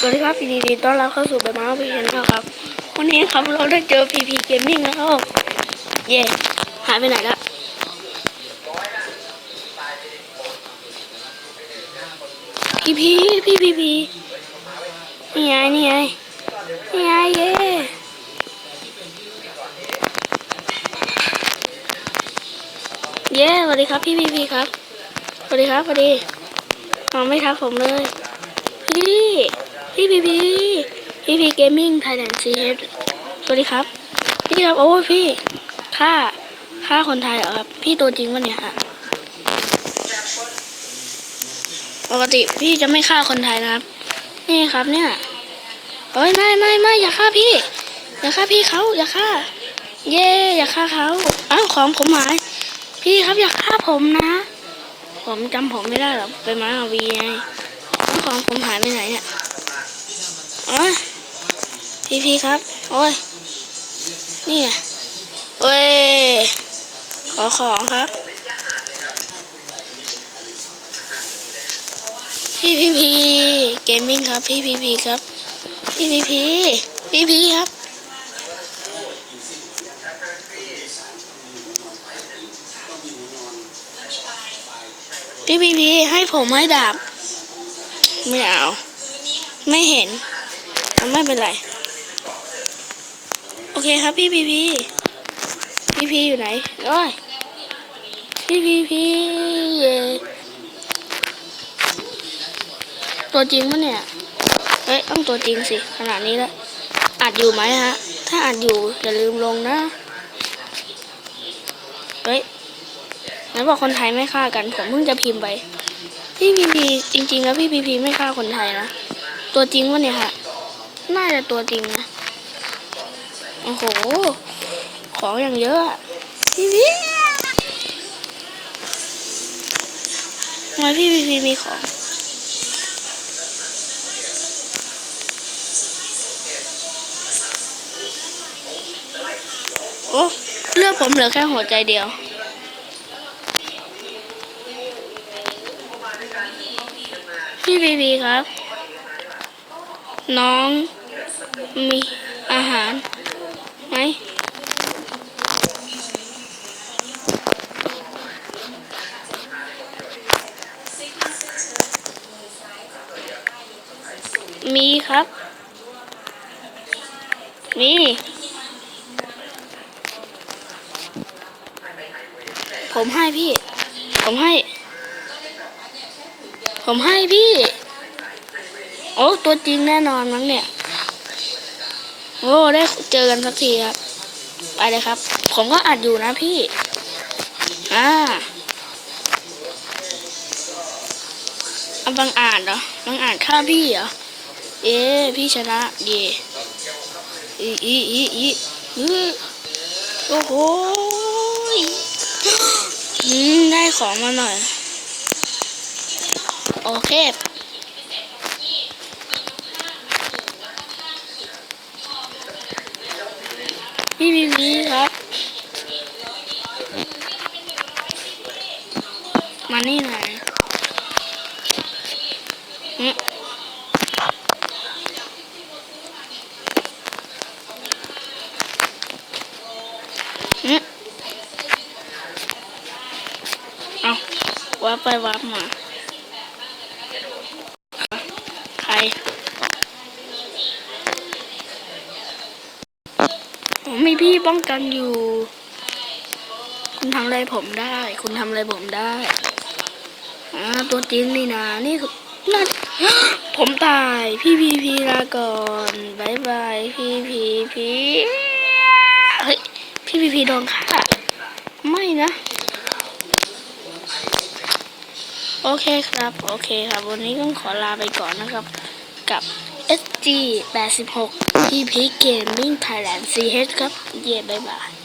สวัสดีครับยินดีต้อนรับเข้าสู่ใบไม้พีเอ็นครับ วันนี้ครับเราได้เจอพีพีเกมมิ่งแล้ว เย่หายไปไหนละพีพีพีพีพีนี่ไงนี่ไงนี่ไงเย่เย่สวัสดีครับพี่พีพีครับสวัสดีครับสวัสดีอ๋อไม่ทักผมเลยพี่ พี่พีพีพี่พีเกมมิ่งไทยแลนด์ซีเอสวัสดีครับ พี่ครับ โอ้พี่ค่าค่าคนไทยเหรอครับ พี่ตัวจริงวะเนี่ยฮะปกติพี่จะไม่ฆ่าคนไทยนะครับ นี่ครับเนี่ยเฮ้ยไม่ไม่ไม่อย่าฆ่าพี่ อย่าฆ่าพี่เขาอย่าฆ่า เย่อย่าฆ่าเขาอ้าวของผมหาย พี่ครับอย่าฆ่าผมนะ ผมจำผมไม่ได้หรอกไปมาวีไงของผมหายไปไหนเนี่ย พี่ครับ โอ้ย นี่ไงเอ้ย ขอของครับ พี่พีพีเกมมิ่งครับ พี่พีพีครับ พี่พีพีพี่พีครับพี่พีพีให้ผมให้ดาบ ไม่เอา ไม่เห็น ไม่เป็นไร อเคครับพี่พีพีพี่พีอยู่ไหนโอ้ยพี่พีพีเยตัวจริงปะเนี่ยเฮ้ยต้องตัวจริงสิขนาดนี้แล้วอัดอยู่ไหมฮะ ถ้าอัดอยู่อย่าลืมลงนะเฮ้ยไหนบอกคนไทยไม่ฆ่ากัน ผมเพิ่งจะพิมพ์ไปพี่พีพีจริง ๆ แล้วพี่พีพีไม่ฆ่าคนไทยนะตัวจริงวะเนี่ยฮะน่าจะตัวจริงนะ อ้โห ของอย่างเยอะพี่พีทำไมพี่พีพีมีของโอ้เลือกผมเหลือแค่หัวใจเดียว พี่พีพีครับ น้องมีอาหารไหม มีครับมีผมให้พี่ ผมให้ ผมให้พี่ โอ้ ตัวจริงแน่นอนมั้งเนี่ย โอ้ ได้เจอกันสักทีครับ ไปเลยครับ ผมก็อัดอยู่นะพี่ อ่าเอาบังอ่านเหรอบังอ่านฆ่าพี่เหรอ เอ๊พี่ชนะเย่อีอีอีอีอือโอ้โหอืมได้ของมาหน่อย โอเคพี่พีพีครับ มานี่หน่อยอืมอืมเอา วับไปวับมาใครผมมีพี่ป้องกันอยู่ คุณทำอะไรผมได้ คุณทำอะไรผมได้อ่าตัวจริงนี่นะนี่คือน่าผมตาย พี่พีพีลาก่อนบายบายพี่พีพีเฮ้ยพี่พีพีโดนฆ่าไม่นะ โอเคครับ โอเคครับ วันนี้ต้องขอลาไปก่อนนะครับ กับ SG 86 PP Gaming Thailand CH ครับ เย่บายบาย